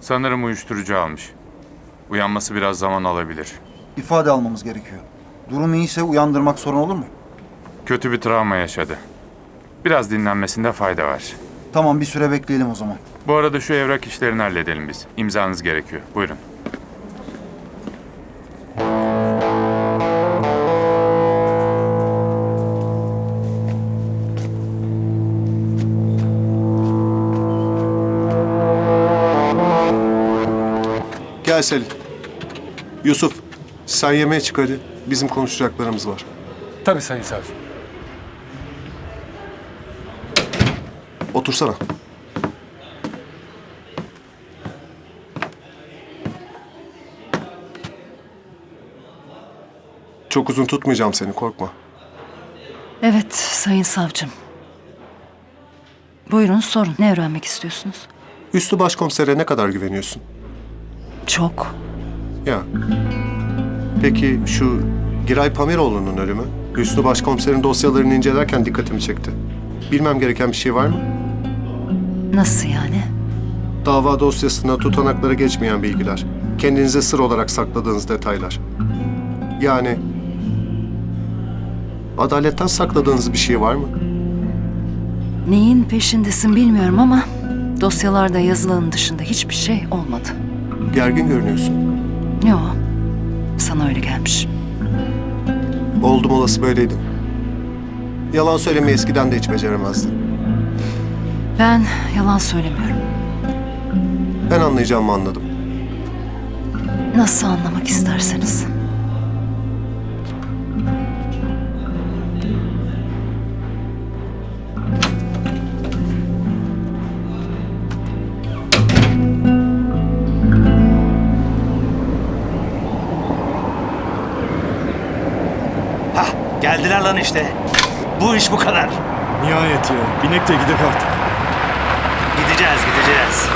Sanırım uyuşturucu almış. Uyanması biraz zaman alabilir. İfade almamız gerekiyor. Durum iyiyse uyandırmak sorun olur mu? Kötü bir travma yaşadı. Biraz dinlenmesinde fayda var. Tamam bir süre bekleyelim o zaman. Bu arada şu evrak işlerini halledelim biz. İmzanız gerekiyor. Buyurun. Gel Selin. Yusuf, sen yemeğe çık hadi. Bizim konuşacaklarımız var. Tabii Sayın Savcı. Otursana. Çok uzun tutmayacağım seni, korkma. Evet sayın savcım. Buyurun sorun. Ne öğrenmek istiyorsunuz? Üstü başkomisere ne kadar güveniyorsun? Çok. Ya. Peki şu Giray Pamiroğlu'nun ölümü? Üstü başkomiserin dosyalarını incelerken dikkatimi çekti. Bilmem gereken bir şey var mı? Nasıl yani? Dava dosyasına tutanaklara geçmeyen bilgiler. Kendinize sır olarak sakladığınız detaylar. Yani... Adaletten sakladığınız bir şey var mı? Neyin peşindesin bilmiyorum ama dosyalarda yazılanın dışında hiçbir şey olmadı. Gergin görünüyorsun. Yo. Sana öyle gelmiş. Oldum olası böyleydin. Yalan söylemeyi eskiden de hiç beceremezdin. Ben yalan söylemiyorum. Ben anlayacağımı anladım. Nasıl anlamak isterseniz. Geldiler lan işte. Bu iş bu kadar. Nihayet ya. Binek de gidek artık. Gideceğiz gideceğiz.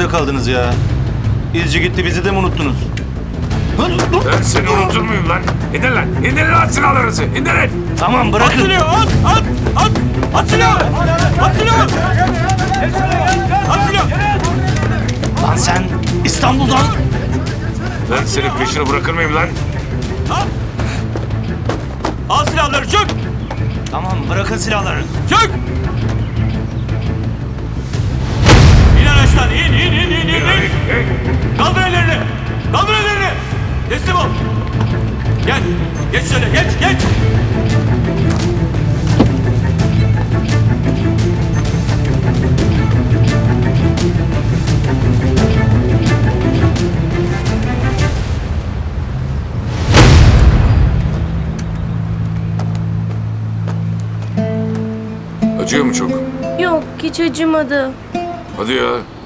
Nerede kaldınız ya? İzci gitti bizi de mi unuttunuz? Ben seni unutur muyum lan? İndir lan! İndirin lan silahlarınızı! İndirin! Tamam bırakın. At silahı at at at. At silahı. At silahı. At silahı. Lan sen İstanbul'dan Ben senin peşini bırakır mıyım lan? al silahları çök. Tamam bırakın silahları. Çök. Araçtan in in in in in. in. Kaldır ellerini. Kaldır ellerini. Teslim ol. Gel. Geç şöyle geç geç. Acıyor mu çok? Yok hiç acımadı. Hadi ya.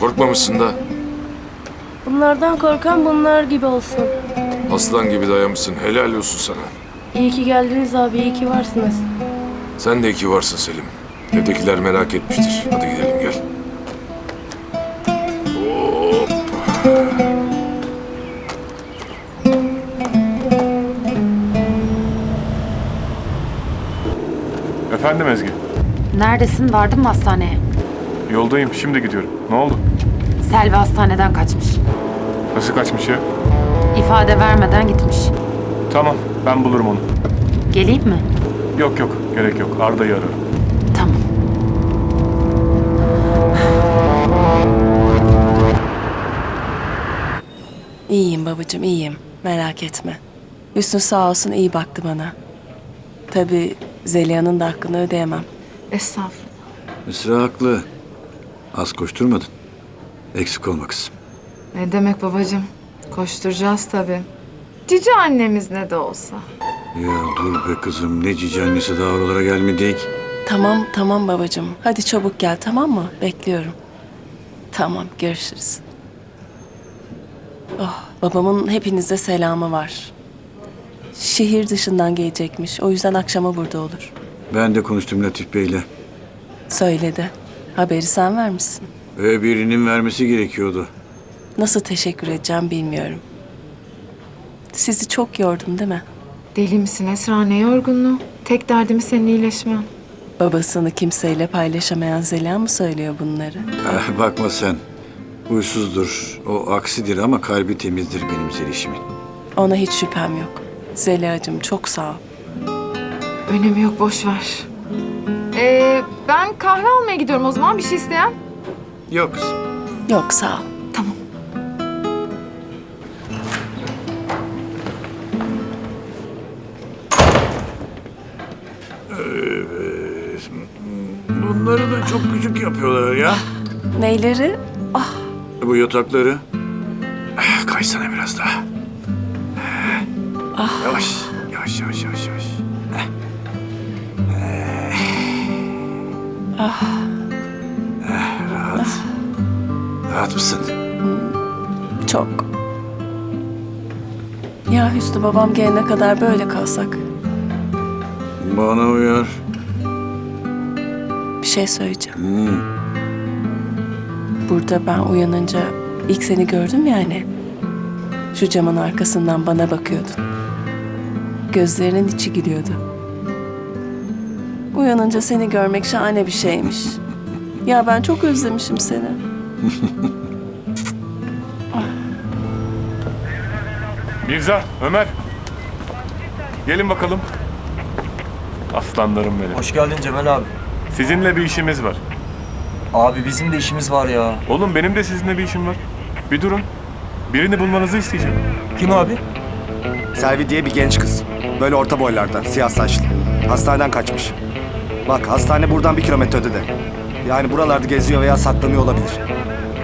Korkmamışsın da. Bunlardan korkan bunlar gibi olsun. Aslan gibi dayamışsın. Helal olsun sana. İyi ki geldiniz abi, iyi ki varsınız. Sen de iki varsın Selim. Evdekiler merak etmiştir. Hadi gidelim gel. Hop. Efendim Ezgi. Neredesin? Vardın mı hastaneye? Yoldayım. Şimdi gidiyorum. Ne oldu? Selvi hastaneden kaçmış. Nasıl kaçmış ya? İfade vermeden gitmiş. Tamam. Ben bulurum onu. Geleyim mi? Yok yok. Gerek yok. Arda'yı ararım. Tamam. İyiyim babacığım, iyiyim. Merak etme. Hüsnü sağ olsun iyi baktı bana. Tabii Zeliha'nın da hakkını ödeyemem. Estağfurullah. Esra haklı. Az koşturmadın. Eksik olma kızım. Ne demek babacığım? Koşturacağız tabii. Cici annemiz ne de olsa. Ya dur be kızım ne cici annesi daha oralara gelmedik. Tamam tamam babacığım. Hadi çabuk gel tamam mı? Bekliyorum. Tamam görüşürüz. Oh, babamın hepinize selamı var. Şehir dışından gelecekmiş. O yüzden akşama burada olur. Ben de konuştum Latif Bey'le. Söyledi. Haberi sen vermişsin. Ve birinin vermesi gerekiyordu. Nasıl teşekkür edeceğim bilmiyorum. Sizi çok yordum değil mi? Deli misin Esra ne yorgunluğu? Tek derdimiz senin iyileşmen. Babasını kimseyle paylaşamayan Zeliha mı söylüyor bunları? Ah, bakma sen. Huysuzdur. O aksidir ama kalbi temizdir benim Zeliş'imin. Ona hiç şüphem yok. Zeliha'cığım çok sağ ol. Önemi yok boş ver. Ee, ben kahve almaya gidiyorum o zaman bir şey isteyen. Yok kızım. Yok sağ ol. Tamam. Bunları da çok küçük yapıyorlar ya. Neyleri? Bu yatakları. Ah, Kaysana biraz daha. Ah. Yavaş yavaş Ah. Eh, rahat. Rahat mısın? Çok. Ya Hüsnü babam gelene kadar böyle kalsak. Bana uyar. Bir şey söyleyeceğim. Hmm. Burada ben uyanınca ilk seni gördüm yani. Şu camın arkasından bana bakıyordun. Gözlerinin içi gülüyordu. Uyanınca seni görmek şahane bir şeymiş. Ya ben çok özlemişim seni. Mirza, Ömer. Gelin bakalım. Aslanlarım benim. Hoş geldin Cemal abi. Sizinle bir işimiz var. Abi bizim de işimiz var ya. Oğlum benim de sizinle bir işim var. Bir durun. Birini bulmanızı isteyeceğim. Kim abi? Selvi diye bir genç kız. Böyle orta boylardan, siyah saçlı. Hastaneden kaçmış. Bak hastane buradan bir kilometre ötede. Yani buralarda geziyor veya saklanıyor olabilir.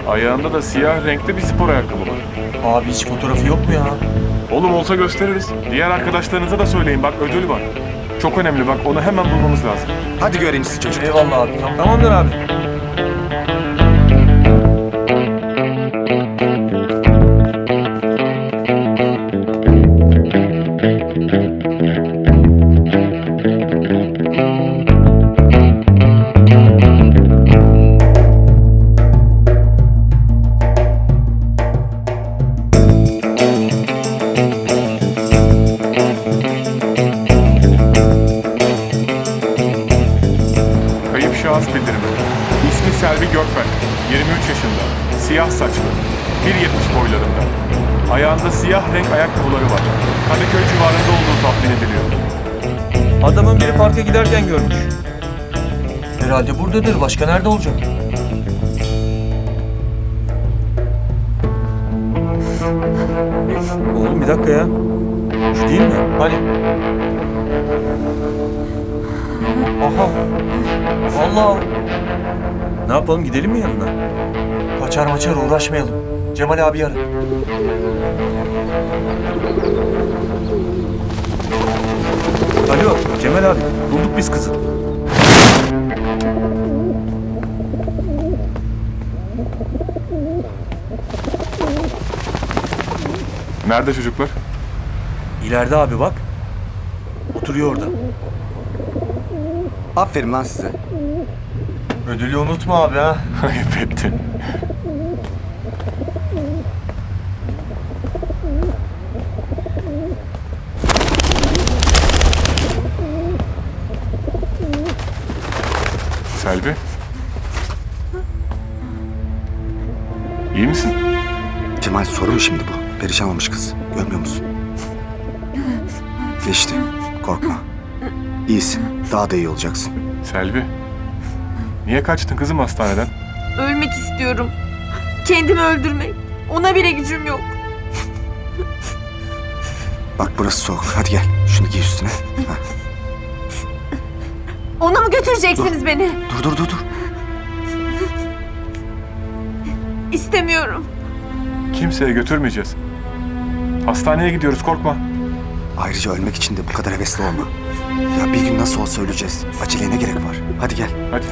Ayağında da siyah renkli bir spor ayakkabı var. Abi hiç fotoğrafı yok mu ya? Oğlum olsa gösteririz. Diğer arkadaşlarınıza da söyleyin bak ödül var. Çok önemli bak onu hemen bulmamız lazım. Hadi gör en iyisi çocuk. Eyvallah abi. Tamamdır abi. Ayakkabıları var. Kadıköy civarında olduğu tahmin ediliyor. Adamın biri parka giderken görmüş. Herhalde buradadır. Başka nerede olacak? Oğlum bir dakika ya. Şu değil mi? Hani? Aha. Allah. Ne yapalım gidelim mi yanına? Kaçar maçar uğraşmayalım. Cemal abi arı. Alo Cemal abi bulduk biz kızı. Nerede çocuklar? İleride abi bak. Oturuyor orada. Aferin lan size. Ödülü unutma abi ha. Ayıp ettin. Cemal soru mu şimdi bu? Perişan olmuş kız. Görmüyor musun? Geçti. Korkma. İyisin. Daha da iyi olacaksın. Selvi. Niye kaçtın kızım hastaneden? Ölmek istiyorum. Kendimi öldürmek. Ona bile gücüm yok. Bak burası soğuk. Hadi gel. Şunu giy üstüne. Ha. Ona mı götüreceksiniz beni? Dur dur dur dur. İstemiyorum. Kimseye götürmeyeceğiz. Hastaneye gidiyoruz korkma. Ayrıca ölmek için de bu kadar hevesli olma. Ya bir gün nasıl olsa öleceğiz. Aceleye ne gerek var? Hadi gel. Hadi.